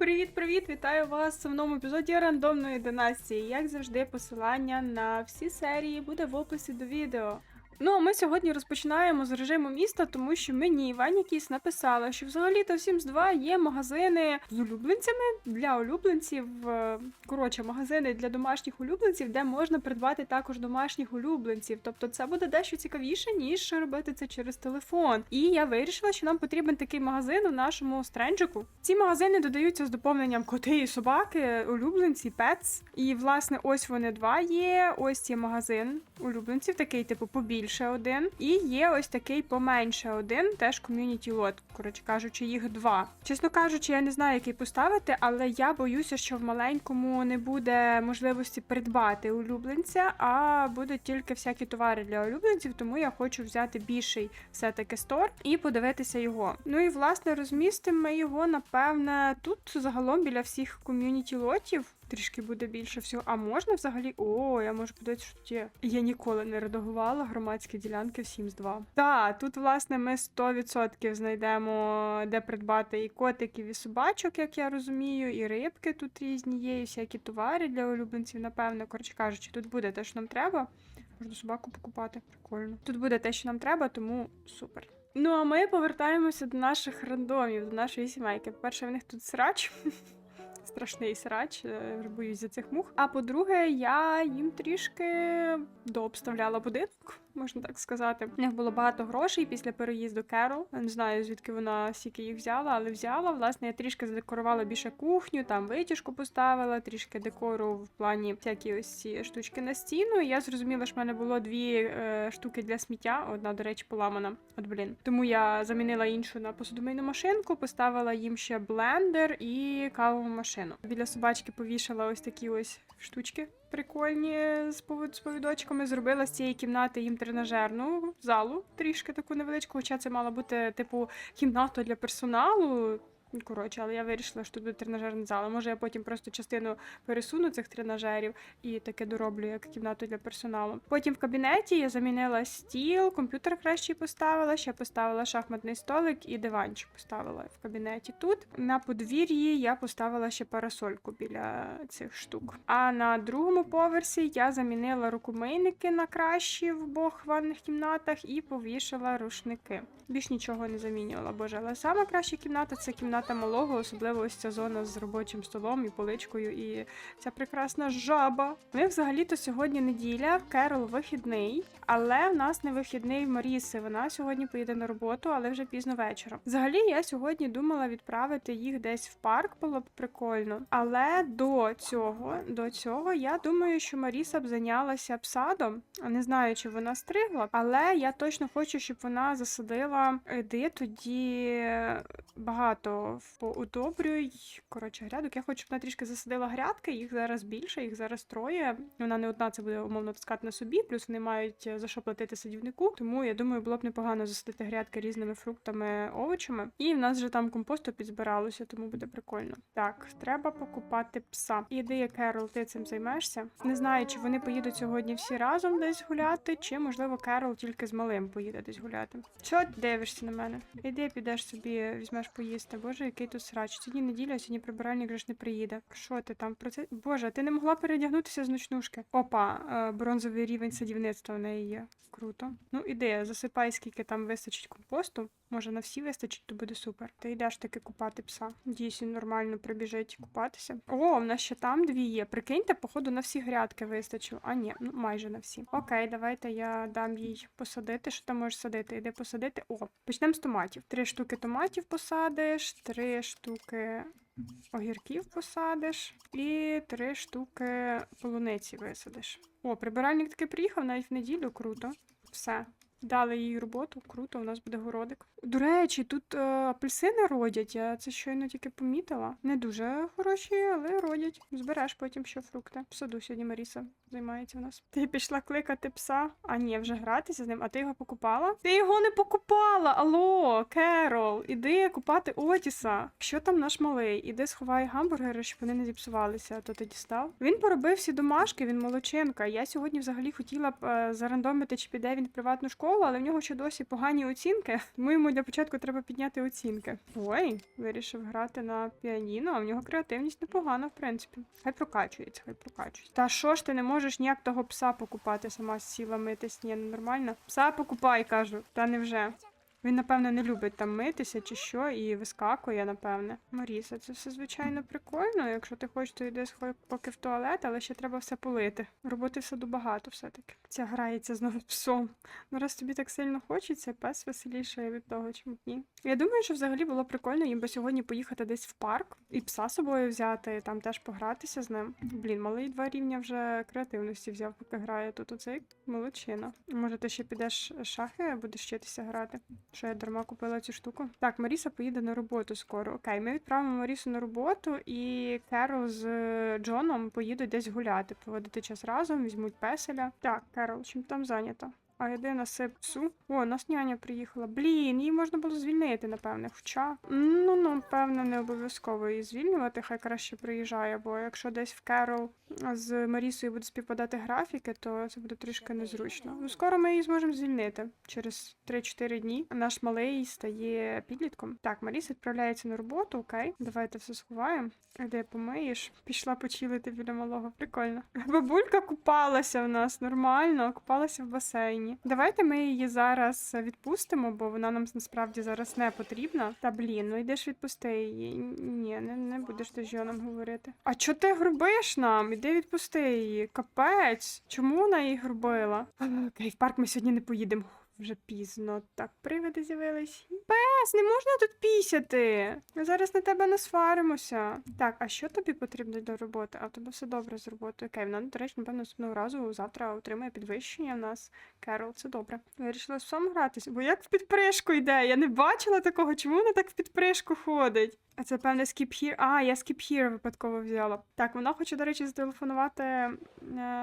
Привіт-привіт! Вітаю вас в новому епізоді рандомної династії. Як завжди, посилання на всі серії буде в описі до відео. Ну, а ми сьогодні розпочинаємо з режиму міста, тому що мені Ваня Кіс написала, що взагалі-то в Sims 2 є магазини з улюбленцями для улюбленців. е, Коротше, магазини для домашніх улюбленців, де можна придбати також домашніх улюбленців. Тобто це буде дещо цікавіше, ніж робити це через телефон. І я вирішила, що нам потрібен такий магазин у нашому стренджику. Ці магазини додаються з доповненням коти і собаки, улюбленці, пец. І власне, ось вони два є. Ось є магазин улюбленців, такий, типу, побільше один. І є ось такий поменше один, теж ком'юніті лот. Коротше кажучи, їх два. Чесно кажучи, я не знаю, який поставити, але я боюся, що в маленькому не буде можливості придбати улюбленця, а будуть тільки всякі товари для улюбленців, тому я хочу взяти більший все-таки стор і подивитися його. Ну і власне розмістимо його, напевне, тут загалом біля всіх ком'юніті лотів. Трішки буде більше всього. А можна взагалі. О, я можу подивитися, що є. Я ніколи не редагувала громадські ділянки в Sims 2. Так, тут, власне, ми 100% знайдемо, де придбати і котиків, і собачок, як я розумію, і рибки тут різні є, і всякі товари для улюбленців, напевно. Коротше кажучи, тут буде те, що нам треба. Можна собаку покупати. Прикольно. Тут буде те, що нам треба, тому супер. Ну, а ми повертаємося до наших рандомів, до нашої сімейки. По-перше, в них тут срач. Страшний срач, е, боюсь за цих мух. А по-друге, я їм трішки дообставляла будинок, можна так сказати. У них було багато грошей після переїзду Керол. Не знаю, звідки вона стільки їх взяла, але взяла. Власне, я трішки задекорувала більше кухню, там витяжку поставила, трішки декору в плані всякі ось ці штучки на стіну. І я зрозуміла, що в мене було дві е, штуки для сміття. Одна, до речі, поламана. От блін. Тому я замінила іншу на посудомийну машинку, поставила їм ще блендер і кавову машину. Біля собачки повішала ось такі ось штучки. Прикольні з повідочками зробила з цієї кімнати їм тренажерну залу, трішки таку невеличку, хоча це мала бути типу кімната для персоналу. Коротше, але я вирішила, що тут буде тренажерна зала. Може, я потім просто частину пересуну цих тренажерів і таке дороблю як кімнату для персоналу. Потім в кабінеті я замінила стіл, комп'ютер кращий поставила, ще поставила шахматний столик і диванчик поставила в кабінеті тут. На подвір'ї я поставила ще парасольку біля цих штук. А на другому поверсі я замінила рукомийники на кращі в обох ванних кімнатах і повішала рушники. Більш нічого не замінювала, боже, але сама краща кімната це кімната малого, особливо ось ця зона з робочим столом і поличкою, і ця прекрасна жаба. Ми взагалі-то сьогодні неділя, Керол вихідний, але в нас не вихідний Маріси. Вона сьогодні поїде на роботу, але вже пізно вечором. Взагалі, я сьогодні думала відправити їх десь в парк, було б прикольно. Але до цього, до цього, я думаю, що Маріса б зайнялася б садом. Не знаю, чи вона стригла, але я точно хочу, щоб вона засадила іди тоді багато поудобрюй. Коротше, грядок. Я хочу, щоб вона трішки засадила грядки. Їх зараз більше, їх зараз троє. Вона не одна це буде умовно таскати на собі, плюс вони мають е, за що платити садівнику. Тому я думаю, було б непогано засадити грядки різними фруктами, овочами. І в нас вже там компосту підзбиралося, тому буде прикольно. Так, треба покупати пса. Ідея Керол, ти цим займешся. Не знаю, чи вони поїдуть сьогодні всі разом десь гуляти, чи можливо Керол тільки з малим поїде десь гуляти. Що ти дивишся на мене? Іди, підеш собі, візьмеш поїсти. Боже, який тут срач. Сьогодні неділя, сьогодні прибиральник ж не приїде. Що ти там про це? Боже, ти не могла передягнутися з ночнушки. Опа, е, бронзовий рівень садівництва в неї є. Круто. Ну, іди, засипай, скільки там вистачить компосту. Може, на всі вистачить, то буде супер. Ти йдеш таки купати пса. Дійсно, нормально прибіжить купатися. О, в нас ще там дві є. Прикиньте, походу, на всі грядки вистачило. А ні, ну майже на всі. Окей, давайте я дам їй посадити. Що там можеш садити? Іди посадити. О, почнемо з томатів. Три штуки томатів посадиш, три штуки. Огірків посадиш і три штуки полуниці висадиш. О, прибиральник таки приїхав навіть в неділю, круто. Все. Дали їй роботу, круто, у нас буде городик. До речі, тут е, апельсини родять, я це щойно тільки помітила. Не дуже хороші, але родять. Збереш потім ще фрукти. В саду сьогодні Маріса займається у нас. Ти пішла кликати пса. А ні, вже гратися з ним, а ти його покупала? Ти його не покупала! Алло, Керол, іди купати Отіса. Що там наш малий? Іди сховай гамбургери, щоб вони не зіпсувалися, то ти дістав. Він поробив всі домашки, він молодчинка. Я сьогодні взагалі хотіла б е, зарандомити, чи піде він в приватну школу, але в нього ще досі погані оцінки. Тому йому для початку треба підняти оцінки. Ой, вирішив грати на піаніно, а в нього креативність непогана, в принципі. Хай прокачується, хай прокачується. Та що ж ти не можеш ніяк того пса покупати, сама сіла митись? Ні, ну нормально. Пса покупай, кажу. Та невже. Він, напевно, не любить там митися чи що, і вискакує, напевне. Маріса, це все звичайно прикольно. Якщо ти хочеш, то йди поки в туалет, але ще треба все полити. Роботи в саду багато все-таки. Ця грається знову псом. Ну, раз тобі так сильно хочеться, пес веселіше від того, чим ні. Я думаю, що взагалі було прикольно їм би сьогодні поїхати десь в парк і пса з собою взяти, і там теж погратися з ним. Блін, малий два рівня вже креативності взяв, поки грає тут оцей молодчина. Може, ти ще підеш шахи, будеш вчитися грати? Що я дарма купила цю штуку? Так, Маріса поїде на роботу скоро. Окей, ми відправимо Марісу на роботу, і Керол з е, Джоном поїдуть десь гуляти, проводити час разом, візьмуть песеля. Так, Керол, чим там зайнято? А йди на псу. О, нас няня приїхала. Блін, її можна було звільнити, напевне. Хоча, ну, ну, певно, не обов'язково її звільнювати, хай краще приїжджає, бо якщо десь в Керол з Марісою будуть співпадати графіки, то це буде трішки незручно. Ну, скоро ми її зможемо звільнити. Через 3-4 дні наш малий стає підлітком. Так, Маріса відправляється на роботу, окей. Давайте все сховаємо. Де помиєш? Пішла почилити біля малого. Прикольно. Бабулька купалася в нас нормально, купалася в басейні. Давайте ми її зараз відпустимо, бо вона нам насправді зараз не потрібна. Та блін, ну йдеш відпусти її. Ні, не, не будеш ти Жоном говорити. А чого ти грубиш нам? Іди відпусти її. Капець. Чому вона її грубила? Окей, в парк ми сьогодні не поїдемо. Вже пізно. Так, привиди з'явились. Пес, не можна тут пісяти. Ми зараз на тебе не сваримося. Так, а що тобі потрібно для роботи? А в тебе все добре з роботою. Окей, вона, до речі, напевно, наступного разу завтра отримає підвищення в нас. Керол, це добре. Вирішила з псом гратися, бо як в підпришку йде? Я не бачила такого, чому вона так в підпришку ходить? А це, певне, skip here. А, я skip here випадково взяла. Так, вона хоче, до речі, зателефонувати е,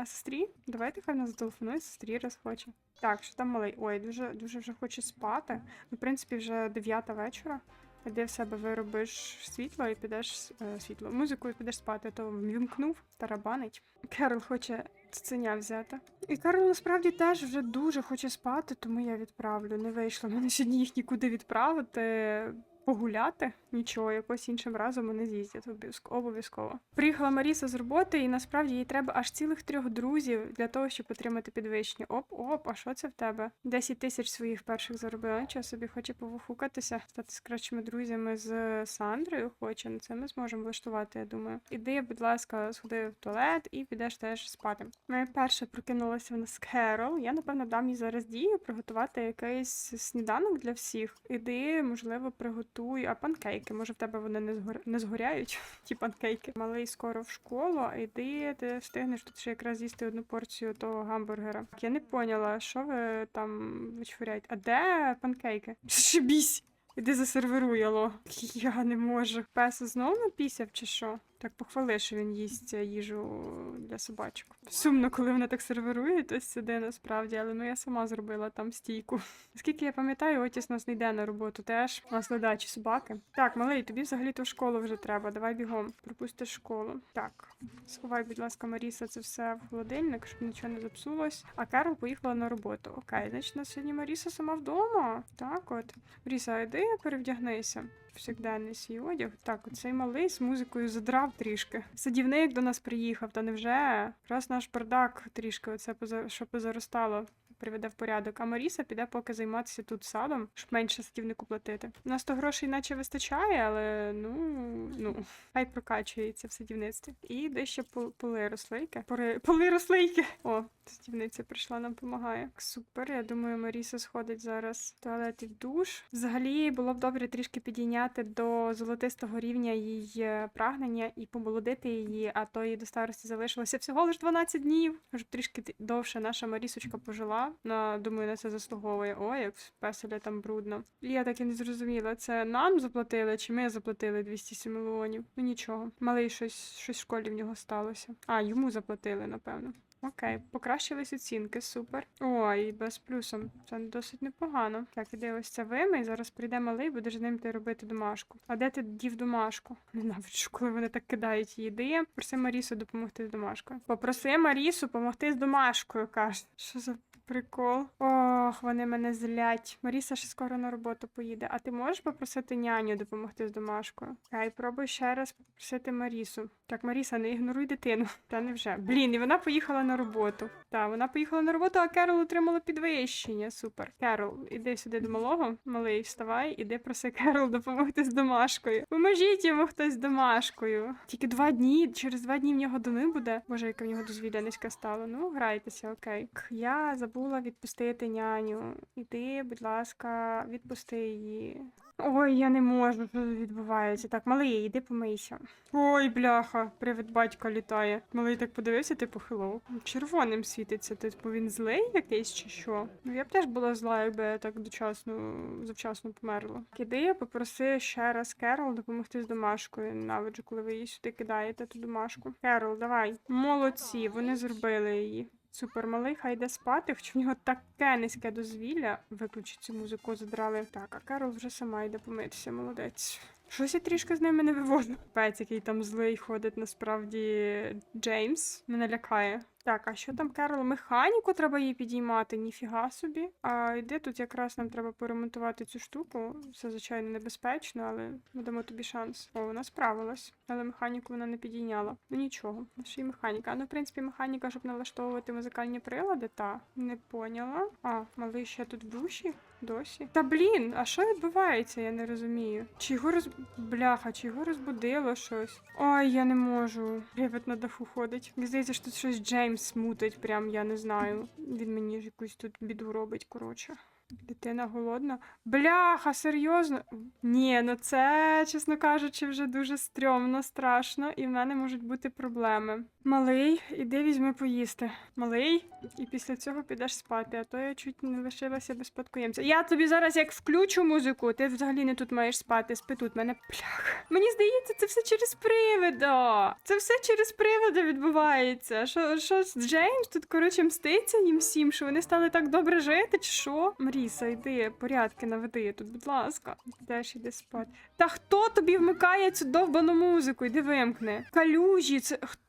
сестрі. Давайте хай вона зателефонує сестрі, раз хоче. Так, що там малий? Ой, дуже, дуже вже хоче спати. Ну, в принципі, вже дев'ята вечора. Іди в себе виробиш світло і підеш е, світло, музику і підеш спати, то вімкнув, тарабанить. Керол хоче цуценя взяти. І Карл насправді теж вже дуже хоче спати, тому я відправлю. Не вийшло мене сьогодні їх нікуди відправити. Погуляти нічого, якось іншим разом вони з'їздять обов'язково. Приїхала Маріса з роботи, і насправді їй треба аж цілих трьох друзів для того, щоб отримати підвищення. Оп, оп, а що це в тебе? 10 тисяч своїх перших заробила. Нічого собі хоче повухукатися, стати з кращими друзями з Сандрою. Хоче, ну це ми зможемо влаштувати, я думаю. Іди, будь ласка, сходи в туалет і підеш теж спати. Ми перше прокинулася в нас Керол. Я напевно дам їй зараз дію приготувати якийсь сніданок для всіх. Іди, можливо, приготуй, а панкейки. Може, в тебе вони не згор... не згоряють, ті панкейки. Малий скоро в школу, а йди, ти встигнеш тут ще якраз з'їсти одну порцію того гамбургера. Я не поняла, що ви там вичворяєте. А де панкейки? Шибісь! Іди засервируй, алло. Я не можу. Пес знову напісяв чи що? Так похвали, що він їсть е, їжу для собачок. Сумно, коли вона так сервирує, то сюди насправді, але ну я сама зробила там стійку. Наскільки я пам'ятаю, Отіс нас не йде на роботу теж. У нас ледачі собаки. Так, малий, тобі взагалі то в школу вже треба. Давай бігом. Пропустиш школу. Так, сховай, будь ласка, Маріса, це все в холодильник, щоб нічого не запсулось. А Керол поїхала на роботу. Окей, значить, на сьогодні Маріса сама вдома. Так от. Маріса, йди перевдягнися. Повсякденний свій одяг. Так, оцей малий з музикою задрав трішки. Садівник до нас приїхав, та невже? Раз наш бардак трішки, оце поза... що позаростало. Приведе в порядок, а Маріса піде поки займатися тут садом, щоб менше садівнику платити. Нас то грошей наче вистачає, але ну ну хай прокачується в садівництві. І дещо пол- поли рослийки. Пори... Поли рослийки. О, садівниця прийшла, нам допомагає. Супер. Я думаю, Маріса сходить зараз в туалет і в душ. Взагалі було б добре трішки підійняти до золотистого рівня її прагнення і помолодити її, а то їй до старості залишилося всього лиш 12 днів. Щоб трішки довше наша Марісочка пожила. На думаю, на це заслуговує. Ой, як песеля там брудно. Я так і не зрозуміла, це нам заплатили чи ми заплатили 207 мільйонів? Ну нічого. Малий щось, щось в школі в нього сталося. А, йому заплатили, напевно. Окей, покращились оцінки, супер. Ой, без плюсом. Це досить непогано. Так, іде ось це вимий. Зараз прийде малий, будеш з ним ти робити домашку. А де ти дів домашку? Ненавиджу, коли вони так кидають їди. Проси Марісу допомогти з домашкою. Попроси Марісу допомогти з домашкою, каже. Що за прикол? Ох, вони мене злять. Маріса ще скоро на роботу поїде. А ти можеш попросити няню допомогти з домашкою? Хай пробуй ще раз попросити Марісу. Так, Маріса, не ігноруй дитину. Та невже. Блін, і вона поїхала на роботу. Так, вона поїхала на роботу, а Керол отримала підвищення. Супер. Керол, іди сюди до малого. Малий, вставай, іди проси Керол допомогти з домашкою. Поможіть йому хтось з домашкою. Тільки два дні, через два дні в нього дони буде. Боже, яке в нього дозвілля низьке стало. Ну, грайтеся, окей. Я забула відпустити няню. Іди, будь ласка, відпусти її. Ой, я не можу, що відбувається. Так, малий, іди помийся. Ой, бляха, привид батька літає. Малий так подивився, типу, хеллоу. Червоним світиться, типу він злий якийсь чи що? Ну я б теж була зла, якби я так дочасно, завчасно померла. Киди, попроси ще раз Керол допомогти з домашкою. Ненавиджу, коли ви її сюди кидаєте, ту домашку. Керол, давай. Молодці, вони зробили її. Супер малий, хай йде спати, хоч в нього таке низьке дозвілля. Виключи цю музику, задрали. Так, а Керол вже сама йде помитися, молодець. Щось я трішки з ними не вивожу. Пець, який там злий ходить, насправді Джеймс. Мене лякає. Так, а що там, Керол? Механіку треба її підіймати, ніфіга собі. А йде тут якраз нам треба поремонтувати цю штуку. Це, звичайно, небезпечно, але ми дамо тобі шанс. О, вона справилась. Але механіку вона не підійняла. Ну нічого, ще й механіка. Ну, в принципі, механіка, щоб налаштовувати музикальні прилади, та не поняла. А, малий ще тут в душі? Досі. Та блін, а що відбувається, я не розумію. Чи його роз... Бляха, чи його розбудило щось? Ой, я не можу. Привид на даху ходить. Мені здається, що тут щось Джеймс мутить, прям я не знаю. Він мені ж якусь тут біду робить, коротше. Дитина голодна. Бляха, серйозно? Ні, ну це, чесно кажучи, вже дуже стрьомно, страшно, і в мене можуть бути проблеми. Малий, іди візьми поїсти. Малий, і після цього підеш спати, а то я чуть не лишилася без спадкоємця. Я тобі зараз як включу музику, ти взагалі не тут маєш спати, спи тут, мене плях. Мені здається, це все через привида. Це все через привида відбувається. Що, що Джеймс тут, коротше, мститься їм всім, що вони стали так добре жити, чи що? Маріса, йди, порядки наведи тут, будь ласка. Теж іди спати. Та хто тобі вмикає цю довбану музику? Іди вимкни. Калюжі, це. х- М-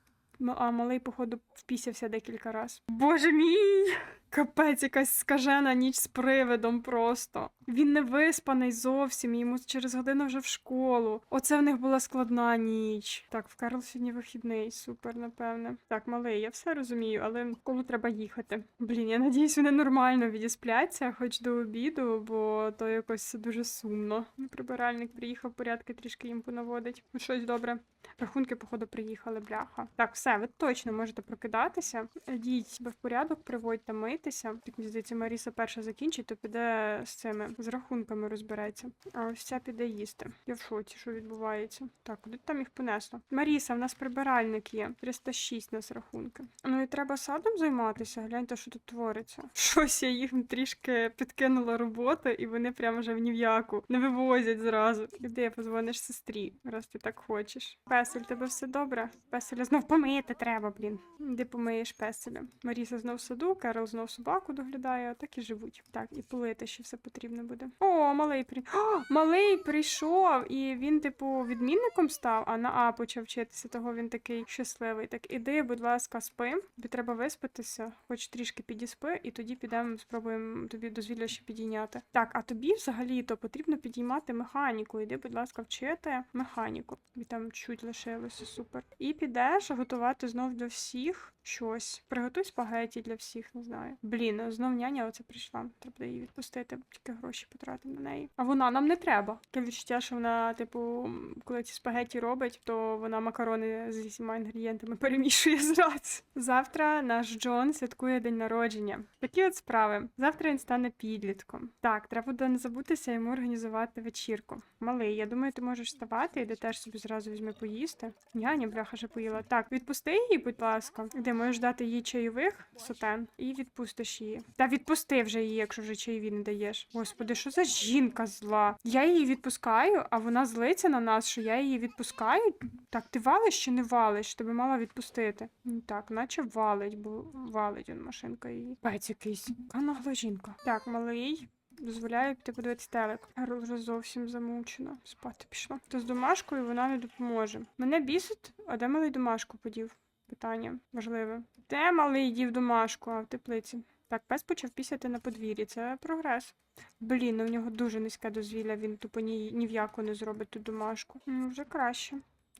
А малий, походу, впісявся декілька разів. Боже мій! Капець, якась скажена ніч з привидом просто. Він не виспаний зовсім, йому через годину вже в школу. Оце в них була складна ніч. Так, в Карл сьогодні вихідний, супер, напевне. Так, малий, я все розумію, але коли треба їхати. Блін, я надіюсь, вони нормально відіспляться, хоч до обіду, бо то якось дуже сумно. Прибиральник приїхав, порядки трішки їм понаводить. Ну, щось добре. Рахунки, походу, приїхали, бляха. Так, все, ви точно можете прокидатися. Йдіть себе в порядок, приводьте митися. Так, мені здається, Маріса перша закінчить, то піде з цими з рахунками розбереться. А ось ця піде їсти. Я в шоці, що відбувається. Так, куди там їх понесло? Маріса, в нас прибиральник є. 306 нас рахунки. Ну і треба садом займатися. Гляньте, що тут твориться. Щось я їх трішки підкинула роботи, і вони прямо вже в нів'яку не вивозять зразу. Іди, позвониш сестрі, раз ти так хочеш. Песель, тебе все добре? Песеля знов помити треба, блін. Де помиєш песеля? Маріса знов саду, Керол знов собаку доглядає, так і живуть. Так, і полити ще все потрібно буде. О, малий при... О, малий прийшов, і він, типу, відмінником став, а на А почав вчитися, того він такий щасливий. Так іди, будь ласка, спи. Тобі треба виспатися, хоч трішки підіспи, і тоді підемо, спробуємо тобі дозвілля ще підійняти. Так, а тобі взагалі-то потрібно підіймати механіку. Іди, будь ласка, вчити механіку. Тобі там чуть лишилося, супер. І підеш готувати знов для всіх щось. Приготуй спагеті для всіх, не знаю. Блін, знов няня оце прийшла. Треба її відпустити, тільки гроші потратимо на неї. А вона нам не треба. Таке відчуття, що вона, типу, коли ці спагеті робить, то вона макарони з усіма інгредієнтами перемішує зразу. Завтра наш Джон святкує день народження. Такі от справи. Завтра він стане підлітком. Так, треба буде не забутися йому організувати вечірку. Малий, я думаю, ти можеш вставати і де теж собі зразу візьми поїсти. Няня, бляха, вже поїла. Так, відпусти її, будь ласка. Де можеш дати їй чайових сотен і відпустиш її. Та відпусти вже її, якщо вже чайові не даєш. Господи, що за жінка зла? Я її відпускаю, а вона злиться на нас, що я її відпускаю. Так, ти валиш чи не валиш? Тебе мала відпустити. Ну, Так, наче валить, бо валить он машинка її. Пець якийсь. Яка нагла жінка. Так, малий. Дозволяю піти подивитися телек. Вже зовсім замучена. Спати пішла. То з домашкою вона не допоможе. Мене бісить, а де малий домашку подів? Питання важливе. Де малий дів домашку, а в теплиці? Так, пес почав пісяти на подвір'ї. Це прогрес. Блін, ну в нього дуже низьке дозвілля, він тупо ні, ні в яку не зробить ту домашку. Ну, вже краще.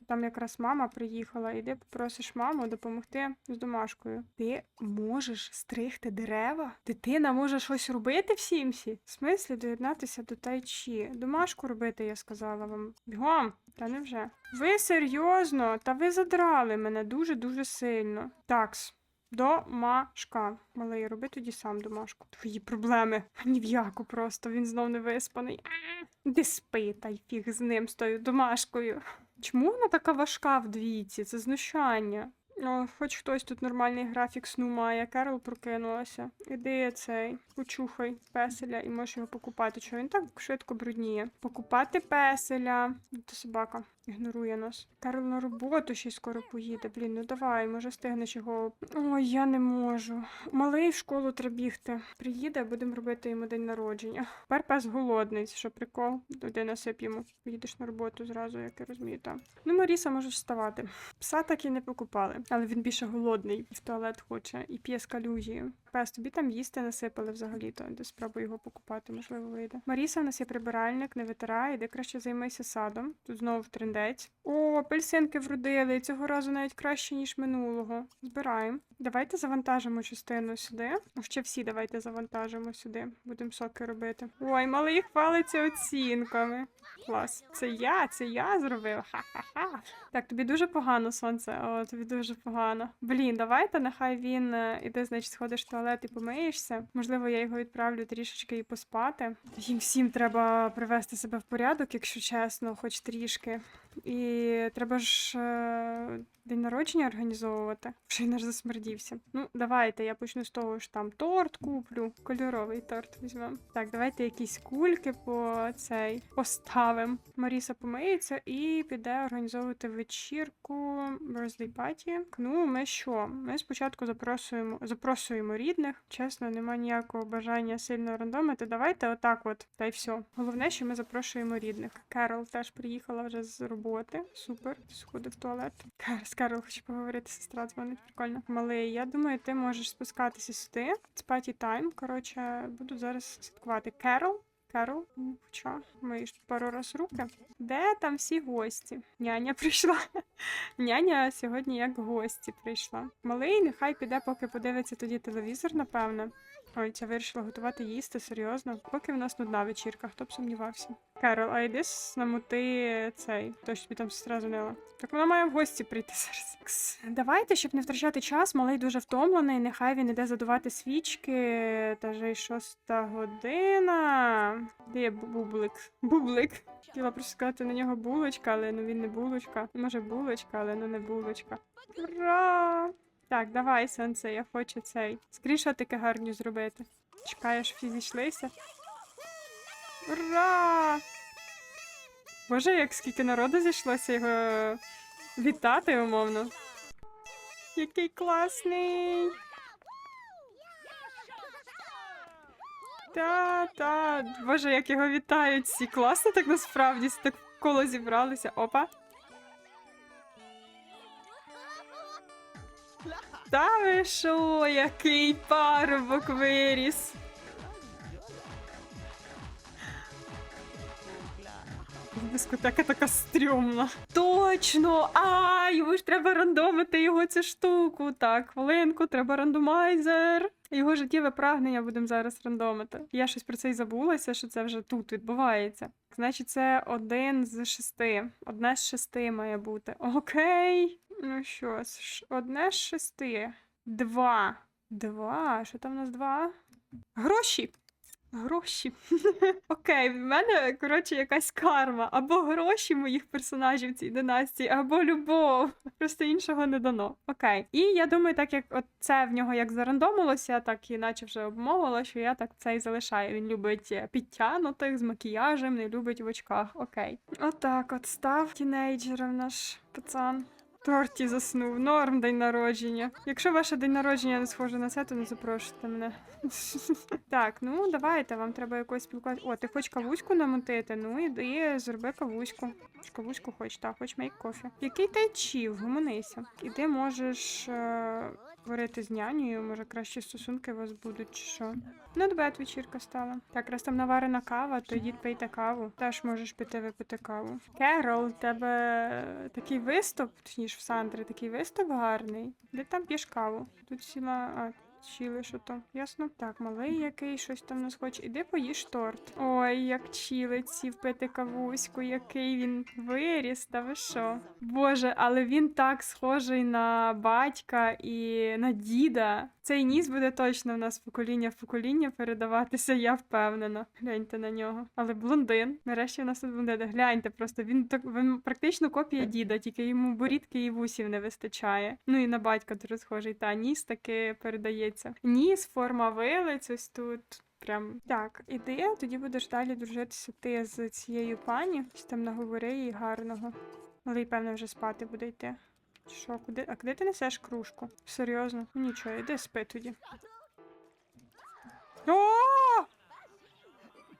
Там якраз мама приїхала, іди попросиш маму допомогти з домашкою. Ти можеш стригти дерева? Дитина може щось робити в сімсі? В смислі доєднатися до тайчі? Домашку робити, я сказала вам. Бігом! Та невже? Ви серйозно? Та ви задрали мене дуже-дуже сильно. Такс. Домашка. Малий, роби тоді сам домашку. Твої проблеми. Ні в яку просто, він знов не виспаний. Де спи, та й фіг з ним, з тою домашкою. Чому вона така важка вдвійці? Це знущання. О, хоч хтось тут нормальний графік сну має. Керол прокинулася. Іди цей, почухай песеля і можеш його покупати. Чого він так швидко брудніє? Покупати песеля. Це собака ігнорує нас. Керол на роботу ще скоро поїде. Блін, ну давай, може стигнеш його. Ой, я не можу. Малий в школу треба бігти. Приїде, будемо робити йому день народження. Тепер пес голодний, що прикол. Туди насип йому. Поїдеш на роботу зразу, як я розумію, там. Ну, Маріса може вставати. Пса так і не покупали, але він більше голодний, в туалет хоче і п'є з. Пес, тобі там їсти насипали взагалі-то, де спробуй його покупати, можливо, вийде. Маріса, у нас є прибиральник, не витирай, іди краще займайся садом. Тут знову трендець. О, апельсинки вродили. Цього разу навіть краще, ніж минулого. Збираємо. Давайте завантажимо частину сюди. Ну, Ще всі давайте завантажимо сюди. Будемо соки робити. Ой, малий хвалиться оцінками. Клас. Це я, це я зробив. Ха-ха-ха. Так, тобі дуже погано, сонце. О, тобі дуже погано. Блін, давайте, нехай він е, іде, значить, сходиш в туалет і помиєшся. Можливо, я його відправлю трішечки і поспати. Їм всім треба привести себе в порядок, якщо чесно, хоч трішки. І треба ж е, день народження організовувати. Вже наш засмердівся. Ну, давайте, я почну з того, що там торт куплю. Кольоровий торт візьмемо. Так, давайте якісь кульки по цей поставимо. Маріса помиється і піде організовувати вечірку birthday party. Ну, ми що? Ми спочатку запросуємо, запросуємо рідних. Чесно, нема ніякого бажання сильно рандомити. Давайте отак от. Та й все. Головне, що ми запрошуємо рідних. Керол теж приїхала вже з роботи. Супер. Сходив в туалет. З хочу поговорити, сестра дзвонить. Прикольно. Малий, я думаю, ти можеш спускатися сюди. Це паті тайм. Коротше, буду зараз слідкувати. Керол. Ну, хоча миєш пару раз руки. Де там всі гості? Няня прийшла. Няня сьогодні як гості прийшла. Малий, нехай піде, поки подивиться тоді телевізор, напевно. Ой, ця вирішила готувати їсти, серйозно. Поки в нас нудна вечірка, хто б сумнівався. Керол, а йди намути цей, то що тобі там сестра дзвонила. Так вона має в гості прийти зараз. Давайте, щоб не втрачати час, малий дуже втомлений, нехай він іде задувати свічки. Та вже й шоста година. Де є бублик? Бублик. Хотіла просто сказати на нього булочка, але ну він не булочка. Може булочка, але ну не булочка. Ура! Так, давай, сенсе, я хочу цей. Скріншотики гарні зробити. Чекаю, щоб всі зійшлися. Ура! Боже, як скільки народу зійшлося його вітати, умовно. Який класний! Та, та, боже, як його вітають всі. Класно так насправді, так коло зібралися. Опа. Та ви що, який парубок виріс? Дискотека така стрьомна. Точно! А, йому ж треба рандомити його цю штуку. Так, хвилинку, треба рандомайзер. Його життєве прагнення будемо зараз рандомити. Я щось про це й забулася, що це вже тут відбувається. Значить, це один з шести. Одне з шести має бути. Окей. Ну що одне з шести. Два. Два. Що там у нас два? Гроші. Гроші. Окей, в мене, коротше, якась карма. Або гроші моїх персонажів цій династії, або любов. Просто іншого не дано. Окей. І я думаю, так як от це в нього як зарандомилося, так і наче вже обмовила, що я так це і залишаю. Він любить е, підтянутих з макіяжем, не любить в очках. Окей. Отак от став тінейджером наш пацан. Торті заснув, норм день народження. Якщо ваше день народження не схоже на це, то не запрошуйте мене. так, ну давайте, вам треба якось спілкуватися. О, ти хоч кавуську намотити? Ну іди, зроби кавуську. Кавуську хоч, так, хоч мейк кофі. Який ти чів, І Іди можеш е- говорити з нянею, може кращі стосунки у вас будуть, чи що. Ну, бед вечірка стала. Так, раз там наварена кава, то йдіть пийте каву. Теж можеш піти випити каву. Керол, у тебе такий виступ, точніше в Сандри, такий виступ гарний. Де там п'єш каву? Тут сіла. А, Чіли, що то, ясно? Так, малий який, щось там нас хоче. Іди поїж торт. Ой, як чілить сів пити кавуську, який він виріс, та ви що? Боже, але він так схожий на батька і на діда. Цей ніс буде точно в нас покоління в покоління передаватися, я впевнена. Гляньте на нього. Але блондин. Нарешті в нас тут блондин. Гляньте, просто він так він практично копія діда, тільки йому борідки і вусів не вистачає. Ну і на батька дуже схожий. Та ніс таки передається. Ніс, форма вилиць ось тут. Прям так, іди, тоді будеш далі дружитися ти з цією пані. Щось там наговори їй гарного. Але й певно вже спати буде йти. Що, куди? А куди ти несеш кружку? Серйозно? Нічого, іди спи тоді. О!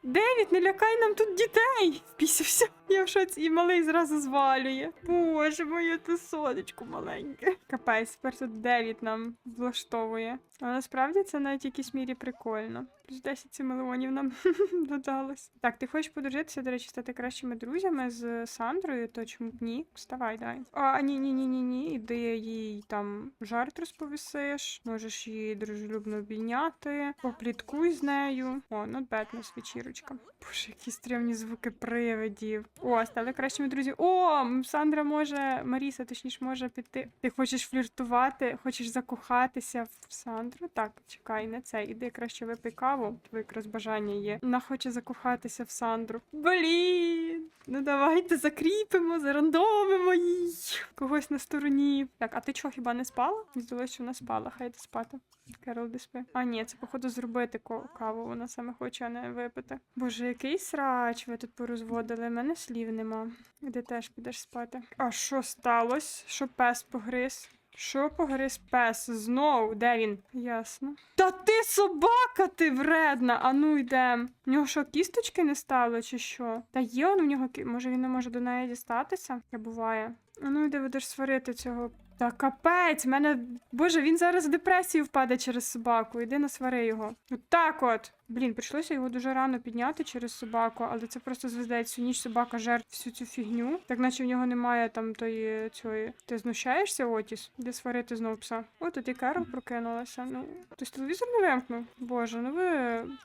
Девід, не лякай нам тут дітей! Впісявся. Я в шоці і малий зразу звалює. Боже, моє ти сонечко маленьке. Капець, тепер тут Девід нам влаштовує. Але насправді це навіть в якійсь мірі прикольно. Плюс 10 мільйонів нам додалось. Так, ти хочеш подружитися, до речі, стати кращими друзями з Сандрою, то чому б ні? Вставай, дай. А, ні, ні, ні, ні, ні. Іди їй там жарт розповісиш, можеш її дружелюбно обійняти, попліткуй з нею. О, not bad, у нас вечірочка. Боже, які стрімні звуки привидів. О, стали кращими друзі. О, Сандра може, Маріса, точніше, може піти. Ти хочеш фліртувати, хочеш закохатися в Сандру? Так, чекай, не це. Іди краще випий каву. Твоє якраз бажання є. Вона хоче закохатися в Сандру. Блін! Ну давайте закріпимо, зарандомимо їй. Когось на стороні. Так, а ти чого хіба не спала? Здалося, що вона спала. Хай йде спати. Керол де спи. А ні, це походу зробити каву. Вона саме хоче, а не випити. Боже, який срач ви тут порозводили. У мене слів нема. Де теж підеш спати. А що сталося? Що пес погриз? Що погриз пес? Знову, де він? Ясно. Та ти собака, ти вредна! А ну йдем. У нього що, кісточки не стало, чи що? Та є он в нього кі- Може він не може до неї дістатися? Таке буває. А ну йди будеш сварити цього. Та капець, мене. Боже, він зараз в депресію впаде через собаку. Іди насвари його. От так от. Блін, прийшлося його дуже рано підняти через собаку, але це просто звездець. Всю ніч собака жертв всю цю фігню. Так наче в нього немає там тої цієї. Ти знущаєшся, Отіс? Де сварити знов пса? О, тут і Керол прокинулася. Ну, хтось телевізор не вимкнув. Боже, ну ви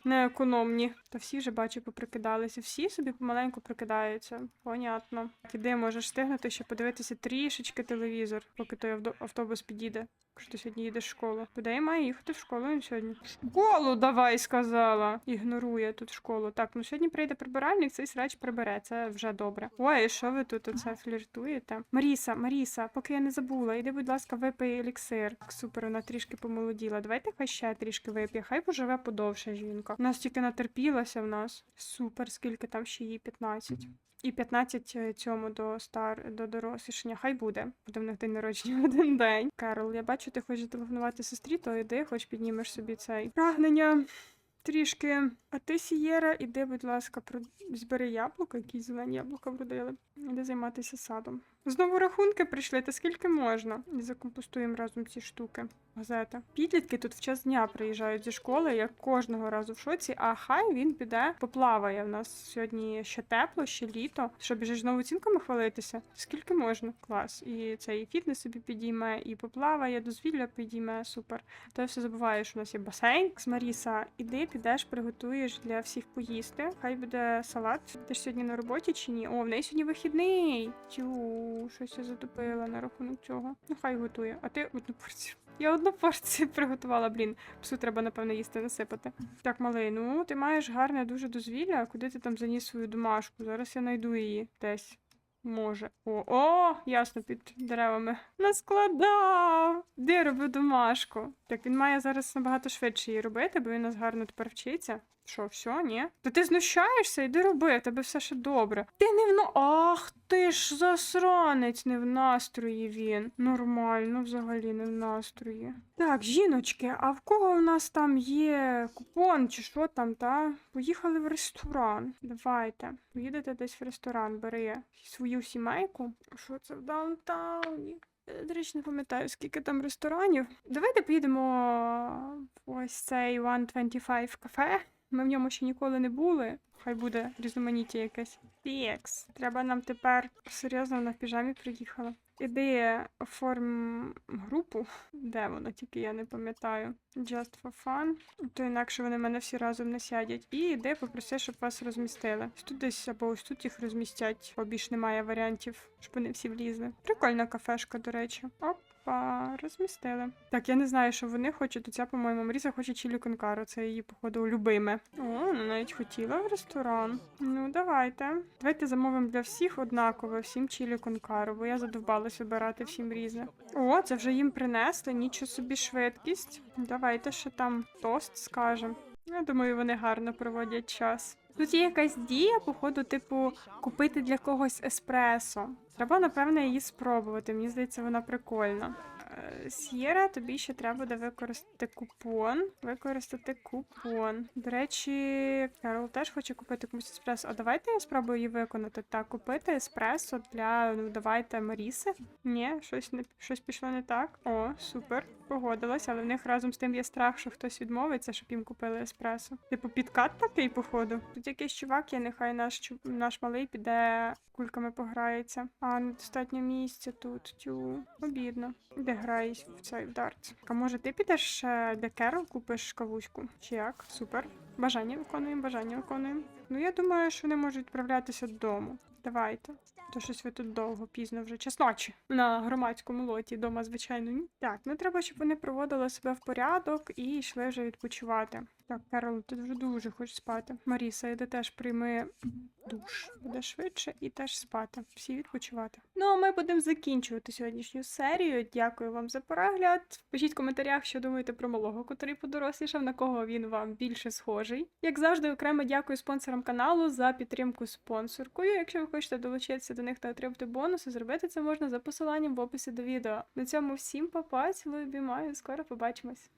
не економні. Та всі вже бачу, поприкидалися. Всі собі помаленьку прикидаються. Понятно. Іди, можеш стигнути ще подивитися трішечки телевізор, поки той автобус підійде. Якщо ти сьогодні їдеш в школу. Куди я маю їхати в школу він сьогодні? Школу давай, сказала. Ігнорує тут школу. Так, ну сьогодні прийде прибиральник, цей срач прибере. Це вже добре. Ой, що ви тут оце фліртуєте? Маріса, Маріса, поки я не забула, іди, будь ласка, випий еліксир. Так, Супер, вона трішки помолоділа. Давайте хай ще трішки вип'є. Хай поживе подовше жінка. У нас тільки натерпілася в нас. Супер, скільки там ще їй 15. І 15 е, цьому до стар до дорослішання. Хай буде. Буде в них день народження в один день. Карл, я бачу, ти хочеш телефонувати сестрі, то йди, хоч піднімеш собі цей прагнення. Трішки. А ти, Сієра, іди, будь ласка, збери яблука, якісь зелені яблука вродили. Іди займатися садом. Знову рахунки прийшли, та скільки можна? І закомпостуємо разом ці штуки. Газета. Підлітки тут в час дня приїжджають зі школи, як кожного разу в шоці, а хай він піде поплаває. В нас сьогодні ще тепло, ще літо. Що біжиш знову оцінками хвалитися? Скільки можна? Клас. І це і фітнес собі підійме, і поплаває, дозвілля підійме, супер. То я все забуваю, що у нас є басейн. З Маріса, іди, підеш, приготуєш для всіх поїсти. Хай буде салат. Ти ж сьогодні на роботі чи ні? О, в неї сьогодні вихідний. Тю, щось я затупила на рахунок цього. Ну, хай готує. А ти одну порцію. Я одну порцію приготувала, блін. Псу треба, напевно, їсти насипати. Так, малий, ну ти маєш гарне дуже дозвілля. Куди ти там заніс свою домашку? Зараз я знайду її десь. Може. О, о, ясно, під деревами. Наскладав! Де робив домашку? Так, він має зараз набагато швидше її робити, бо він нас гарно тепер вчиться. Що, все, ні? Та ти знущаєшся, іди роби, в тебе все ще добре. Ти не в на... Ах ти ж засранець, не в настрої він. Нормально, взагалі не в настрої. Так, жіночки, а в кого в нас там є купон чи що там, та? Поїхали в ресторан. Давайте. Поїдете десь в ресторан, бери свою сімейку. Що це в даунтауні? Е, До речі, не пам'ятаю, скільки там ресторанів. Давайте поїдемо в ось цей 125 кафе. Ми в ньому ще ніколи не були. Хай буде різноманіття якесь. Фікс. Треба нам тепер серйозно вона в піжамі приїхала. Іди оформ групу. Де вона, тільки я не пам'ятаю. Just for fun. То інакше вони мене всі разом не сядять. І іди попроси, щоб вас розмістили. Ось Тут десь або ось тут їх розмістять, бо більш немає варіантів, щоб вони всі влізли. Прикольна кафешка, до речі. Опа, розмістили. Так, я не знаю, що вони хочуть. Оця, по-моєму, Маріса хоче чілі конкаро. Це її, походу, любиме. О, вона навіть хотіла в ресторан. Ну, давайте. Давайте замовимо для всіх однаково, всім чілі конкаро, бо я задовбалась обирати всім різне. О, це вже їм принесли, нічого собі швидкість. Давайте ще там тост скажемо. Я думаю, вони гарно проводять час. Тут є якась дія, походу, типу, купити для когось еспресо. Треба, напевне, її спробувати. Мені здається, вона прикольна. С'єра, тобі ще треба буде використати купон. Використати купон. До речі, Карол теж хоче купити комусь еспресо. А давайте я спробую її виконати. Так, купити еспресо для, ну, давайте Маріси. Ні, щось не щось пішло не так. О, супер. Погодилась, але в них разом з тим є страх, що хтось відмовиться, щоб їм купили еспресо. Типу, підкат такий, походу. Тут якийсь чувак є, нехай наш наш малий піде кульками пограється. А недостатньо місця тут. Тю, обідно. Де граєш в цей дартс? А може ти підеш е, для Керол купиш кавуську? Чи як? Супер. Бажання виконуємо, бажання виконуємо. Ну я думаю, що вони можуть відправлятися додому. Давайте. То щось ви тут довго, пізно вже час ночі на громадському лоті дома, звичайно. Ні. Так, ну треба, щоб вони проводили себе в порядок і йшли вже відпочивати. Так, Карол, ти вже дуже хочеш спати. Маріса, іди теж прийми душ. Буде швидше і теж спати. Всі відпочивати. Ну а ми будемо закінчувати сьогоднішню серію. Дякую вам за перегляд. Пишіть в коментарях, що думаєте про малого, котрий подорослішав, на кого він вам більше схожий. Як завжди, окремо дякую спонсорам каналу за підтримку спонсоркою. Якщо ви хочете долучитися до них та отримати бонуси, зробити це можна за посиланням в описі до відео. На цьому всім па-па, цілую, обіймаю, скоро побачимось.